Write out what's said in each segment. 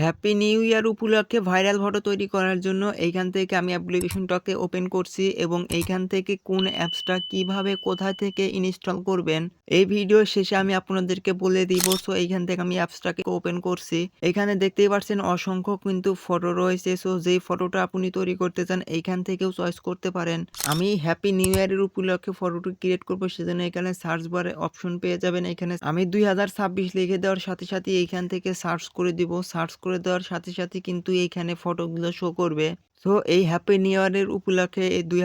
Happy new year উপলক্ষে viral photo তৈরি করার জন্য এইখান থেকে আমি অ্যাপ্লিকেশনটাকে ওপেন করছি এবং এইখান থেকে কোন অ্যাপসটা কীভাবে কোথা থেকে ইনস্টল করবেন, এই ভিডিও শেষে আমি আপনাদেরকে বলে দিব। সো এইখান থেকে আমি অ্যাপসটাকে ওপেন করছি। এখানে দেখতেই পাচ্ছেন অসংখ্য কিন্তু ফটো রয়েছে। সো যেই ফটোটা আপনি তৈরি করতে চান, এইখান থেকেও চয়েস করতে পারেন। আমি হ্যাপি নিউ ইয়ারের উপলক্ষে ফটোটি ক্রিয়েট করব, সেজন্য এখানে সার্চ বারে অপশন পেয়ে যাবেন। এখানে আমি দুই হাজার ছাব্বিশ লিখে দেওয়ার সাথে সাথে এইখান থেকে সার্চ করে দিব। সার্চ করে দেওয়ার সাথে সাথে কিন্তু এইখানে ফটোগুলো শো করবে। সো এই হ্যাপি নিউ ইয়ারের উপলক্ষে এই দুই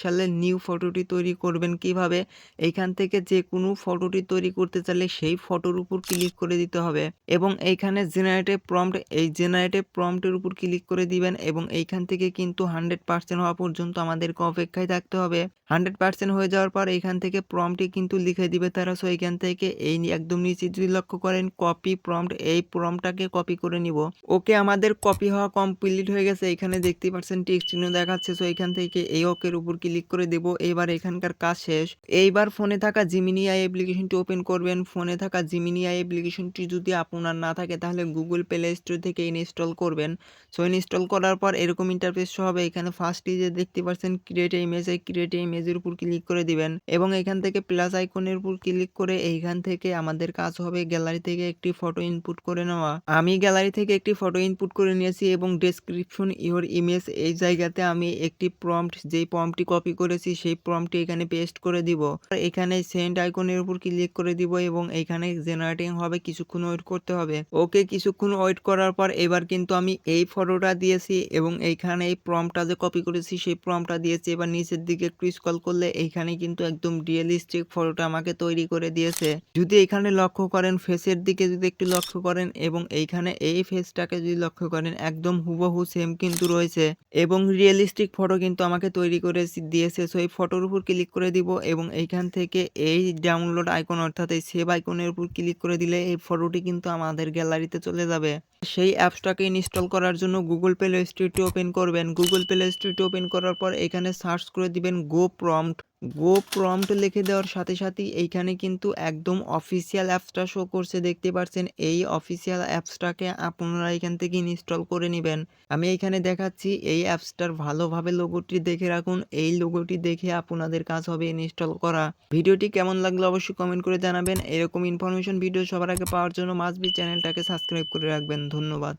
সালের নিউ ফটোটি তৈরি করবেন কীভাবে? এইখান থেকে যে কোনো ফটোটি তৈরি করতে চাইলে সেই ফটোর উপর ক্লিক করে দিতে হবে এবং এইখানে জেনারেটিভ প্রম্পট এই জেনারেটিভ প্রম্পটের উপর ক্লিক করে দিবেন এবং এইখান থেকে কিন্তু হান্ড্রেড পার্সেন্ট হওয়া পর্যন্ত আমাদেরকে অপেক্ষায় থাকতে হবে। হান্ড্রেড পার্সেন্ট হয়ে যাওয়ার পর এইখান থেকে প্রম্পটি কিন্তু লিখে দিবে তারা। সো এইখান থেকে এই একদম নিচে যদি লক্ষ্য করেন কপি প্রম্পট এই প্রম্পটটাকে কপি করে নিব। ওকে আমাদের কপি হওয়া কমপ্লিট হয়ে গেছে। এখানে দেখতেই পাচ্ছেন টেক্সট চিহ্ন দেখাচ্ছে। সো এখান থেকে এই ওকের উপর ক্লিক করে দেব। এবার এখানকার কাজ শেষ। এইবার ফোনে থাকা জিমিনি আই অ্যাপ্লিকেশনটি ওপেন করবেন। ফোনে থাকা জিমিনি আই অ্যাপ্লিকেশনটি যদি আপনার না থাকে, তাহলে গুগল প্লে স্টোর থেকে ইনস্টল করবেন। সো ইনস্টল করার পর এরকম ইন্টারফেস হবে। এখানে ফার্স্টে যে দেখতে পাচ্ছেন ক্রিয়েট ইমেজ এই ক্রিয়েট ইমেজের উপর ক্লিক করে দিবেন। এবং এখান থেকে প্লাস আইকনের উপর ক্লিক করে এইখান থেকে আমাদের কাজ হবে গ্যালারি থেকে একটি ফটো ইনপুট করে নেওয়া। আমি গ্যালারি থেকে একটি ফটো ইনপুট করে নিয়েছি এবং ডেসক্রিপশন ইওর ইমেজ এই জায়গাতে আমি একটি প্রম্পট যেই প্রম্পটটি কপি করেছি, সেই প্রম্পটটি এখানে পেস্ট করে দিব। এখানে সেন্ড আইকনের উপর ক্লিক করে দিব এবং এখানে জেনারেটিং হবে, কিছুক্ষণ ওয়েট করতে হবে। ওকে কিছুক্ষণ ওয়েট করার পর এবার কিন্তু আমি এই ফটোটা দিয়েছি এবং এইখানে এই প্রম্পটটা যে কপি করেছি, সেই প্রম্পটটা দিয়েছি। এবার নিচের দিকে একটু স্ক্রল করলে এইখানে কিন্তু একদম রিয়েলিস্টিক ফটোটা আমাকে তৈরি করে দিয়েছে। যদি এখানে লক্ষ্য করেন ফেসের দিকে যদি একটু লক্ষ্য করেন এবং এইখানে এই ফেসটাকে যদি লক্ষ্য করেন, একদম হুবহু সেম কিন্তু রয়েছে। এবং রিয়েলিস্টিক ফটো কিন্তু আমাকে তৈরি করে দিয়েছে। সো এই ফটোর উপর ক্লিক করে দিব এবং এইখান থেকে এই ডাউনলোড আইকন অর্থাৎ এই সেভ আইকনের উপর ক্লিক করে দিলে এই ফটোটি কিন্তু আমাদের গ্যালারিতে চলে যাবে। সেই অ্যাপসটাকে ইনস্টল করার জন্য গুগল প্লে স্টোরটি ওপেন করবেন। গুগল প্লে স্টোরটি ওপেন করার পর এখানে সার্চ করে দিবেন গো প্রম্পট গো প্রম্পট লিখে দেওয়ার সাথে সাথেই এইখানে কিন্তু একদম অফিসিয়াল অ্যাপসটা শো করছে, দেখতে পাচ্ছেন এই অফিসিয়াল অ্যাপসটাকে আপনারা এখান থেকে ইনস্টল করে নেবেন। আমি এখানে দেখাচ্ছি, এই অ্যাপসটার ভালোভাবে লোগোটি দেখে রাখুন। এই লোগোটি দেখে আপনাদের কাজ হবে ইনস্টল করা। ভিডিওটি কেমন লাগল অবশ্যই কমেন্ট করে জানাবেন। এরকম ইনফরমেশন ভিডিও সবার আগে পাওয়ার জন্য মাসবি চ্যানেলটাকে সাবস্ক্রাইব করে রাখবেন। ধন্যবাদ।